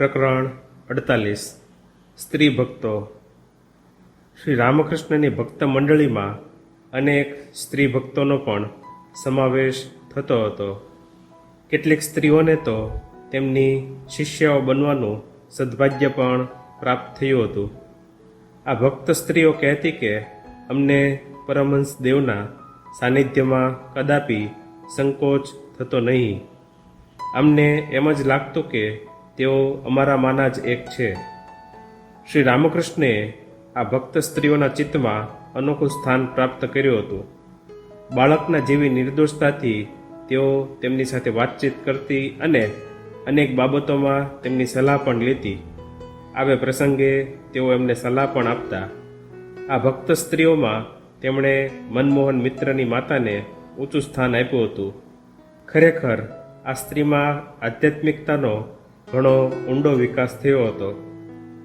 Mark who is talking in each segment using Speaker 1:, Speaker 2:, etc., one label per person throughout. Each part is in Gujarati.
Speaker 1: પ્રકરણ અડતાલીસ. સ્ત્રી ભક્તો. શ્રી રામકૃષ્ણની ભક્ત મંડળીમાં અનેક સ્ત્રી ભક્તોનો પણ સમાવેશ થતો હતો. કેટલીક સ્ત્રીઓને તો તેમની શિષ્યાઓ બનવાનું સદભાગ્ય પણ પ્રાપ્ત થયું હતું. આ ભક્ત સ્ત્રીઓ કહેતી કે, અમને પરમહંસ દેવના સાનિધ્યમાં કદાપી સંકોચ થતો નહીં. અમને એમ જ લાગતું કે તેઓ અમારામાંના જ એક છે. શ્રી રામકૃષ્ણે આ ભક્ત સ્ત્રીઓના ચિત્તમાં અનોખું સ્થાન પ્રાપ્ત કર્યું હતું. બાળકના જેવી નિર્દોષતાથી તેઓ તેમની સાથે વાતચીત કરતી અને અનેક બાબતોમાં તેમની સલાહ પણ લેતી. આવે પ્રસંગે તેઓ એમને સલાહ પણ આપતા. આ ભક્ત સ્ત્રીઓમાં તેમણે મનમોહન મિત્રની માતાને ઊંચું સ્થાન આપ્યું હતું. ખરેખર આ સ્ત્રીમાં આધ્યાત્મિકતાનો ઘણો ઊંડો વિકાસ થયો હતો.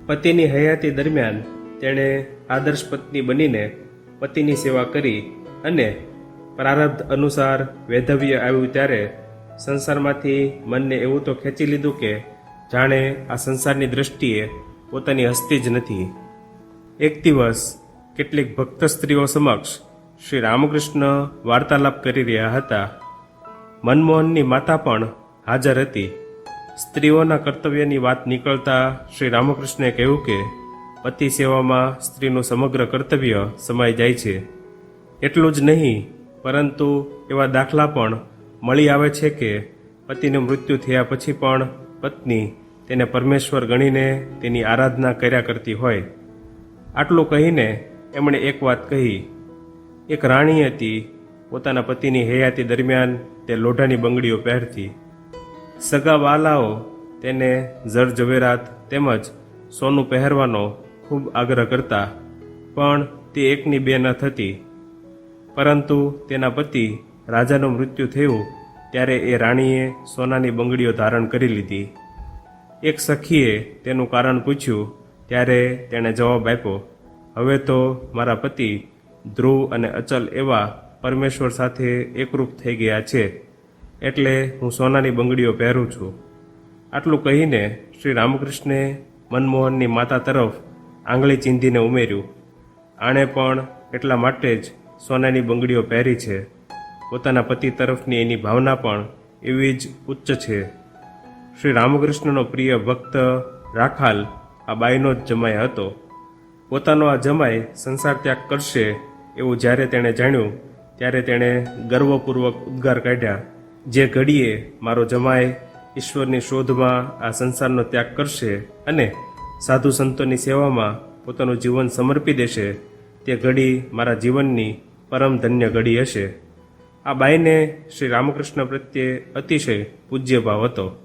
Speaker 1: પતિની હયાતી દરમિયાન તેણે આદર્શ પત્ની બનીને પતિની સેવા કરી અને પ્રારબ્ધ અનુસાર વૈધવ્ય આવ્યું ત્યારે સંસારમાંથી મનને એવું તો ખેંચી લીધું કે જાણે આ સંસારની દ્રષ્ટિએ પોતાની હસ્તી જ નથી. એક દિવસ કેટલીક ભક્ત સ્ત્રીઓ સમક્ષ શ્રી રામકૃષ્ણ વાર્તાલાપ કરી રહ્યા હતા. મનમોહનની માતા પણ હાજર હતી. સ્ત્રીઓના કર્તવ્યની વાત નીકળતા શ્રી રામકૃષ્ણે કહ્યું કે, પતિ સેવામાં સ્ત્રીનું સમગ્ર કર્તવ્ય સમાઈ જાય છે. એટલું જ નહીં, પરંતુ એવા દાખલા પણ મળી આવે છે કે, પતિનું મૃત્યુ થયા પછી પણ પત્ની તેને પરમેશ્વર ગણીને તેની આરાધના કર્યા કરતી હોય. આટલું કહીને એમણે એક વાત કહી. એક રાણી હતી, પોતાના પતિની હયાતી દરમિયાન તે લોઢાની બંગડીઓ પહેરતી. સગા વાલાઓ તેને જર ઝવેરાત તેમજ સોનું પહેરવાનો ખૂબ આગ્રહ કરતા, પણ તે એકની બે ન થતી. પરંતુ તેના પતિ રાજાનું મૃત્યુ થયું ત્યારે એ રાણીએ સોનાની બંગડીઓ ધારણ કરી લીધી. એક સખીએ તેનું કારણ પૂછ્યું, ત્યારે તેણે જવાબ આપ્યો, હવે તો મારા પતિ ધ્રુવ અને અચલ એવા પરમેશ્વર સાથે એકરૂપ થઈ ગયા છે. એટલે હું સોનાની બંગડીઓ પહેરું છું. આટલું કહીને શ્રી રામકૃષ્ણે મનમોહનની માતા તરફ આંગળી ચીંધીને ઉમેર્યું. આણે પણ એટલા માટે જ સોનાની બંગડીઓ પહેરી છે. પોતાના પતિ તરફની એની ભાવના પણ એવી જ ઉચ્ચ છે. શ્રી રામકૃષ્ણનો પ્રિય ભક્ત રાખાલ આ બાઈનો જ જમાઈ હતો. પોતાનો આ જમાઈ સંસાર ત્યાગ કરશે એવું જ્યારે તેણે જાણ્યું, ત્યારે તેણે ગર્વપૂર્વક ઉદ્ગાર કાઢ્યા. જે ઘડીએ મારો જમાય ઈશ્વરની શોધમાં આ સંસારનો ત્યાગ કરશે અને સાધુ સંતોની સેવામાં પોતાનું જીવન સમર્પી દેશે, તે ઘડી મારા જીવનની પરમ ધન્ય ઘડી હશે. આ બાઈને શ્રી રામકૃષ્ણ પ્રત્યે અતિશય પૂજ્ય ભાવ હતો.